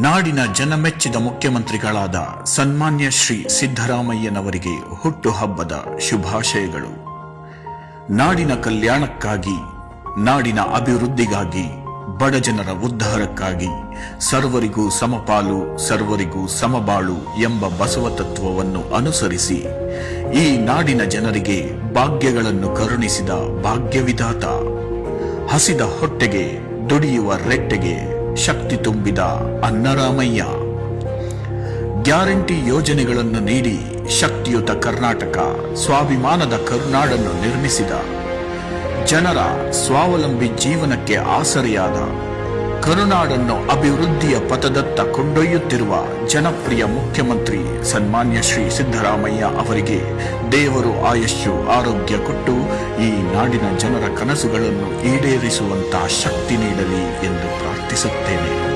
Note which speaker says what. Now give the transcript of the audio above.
Speaker 1: ನಾಡಿನ ಜನಮೆಚ್ಚಿದ ಮುಖ್ಯಮಂತ್ರಿಗಳಾದ ಸನ್ಮಾನ್ಯ ಶ್ರೀ ಸಿದ್ದರಾಮಯ್ಯನವರಿಗೆ ಹುಟ್ಟುಹಬ್ಬದ ಶುಭಾಶಯಗಳು. ನಾಡಿನ ಕಲ್ಯಾಣಕ್ಕಾಗಿ, ನಾಡಿನ ಅಭಿವೃದ್ಧಿಗಾಗಿ ಬಡಜನರ ಉದ್ಧಾರಕ್ಕಾಗಿ ಸರ್ವರಿಗೂ ಸಮಪಾಲು, ಸರ್ವರಿಗೂ ಸಮಬಾಳು ಎಂಬ ಬಸವ ತತ್ವವನ್ನು ಅನುಸರಿಸಿ ಈ ನಾಡಿನ ಜನರಿಗೆ ಭಾಗ್ಯಗಳನ್ನು ಕರುಣಿಸಿದ ಭಾಗ್ಯವಿಧಾತ. ಹಸಿದ ಹೊಟ್ಟೆಗೆ, ದುಡಿಯುವ ರೆಟ್ಟೆಗೆ ಶಕ್ತಿ ತುಂಬಿದ ಅನ್ನರಾಮಯ್ಯ. ಗ್ಯಾರಂಟಿ ಯೋಜನೆಗಳನ್ನು ನೀಡಿ ಶಕ್ತಿಯುತ ಕರ್ನಾಟಕ, ಸ್ವಾಭಿಮಾನದ ಕರುನಾಡನ್ನು ನಿರ್ಮಿಸಿದ. ಜನರ ಸ್ವಾವಲಂಬಿ ಜೀವನಕ್ಕೆ ಆಸರೆಯಾದ ಕರುನಾಡನ್ನು ಅಭಿವೃದ್ಧಿಯ ಪಥದತ್ತ ಕೊಂಡೊಯ್ಯುತ್ತಿರುವ ಜನಪ್ರಿಯ ಮುಖ್ಯಮಂತ್ರಿ ಸನ್ಮಾನ್ಯ ಶ್ರೀ ಸಿದ್ದರಾಮಯ್ಯ ಅವರಿಗೆ ದೇವರು ಆಯಸ್ಸು ಆರೋಗ್ಯ ಕೊಟ್ಟು ಈ ನಾಡಿನ ಜನರ ಕನಸುಗಳನ್ನು ಈಡೇರಿಸುವಂತಹ ಶಕ್ತಿ ನೀಡಲಿ ಎಂದು ಪ್ರಾರ್ಥಿಸುತ್ತೇನೆ.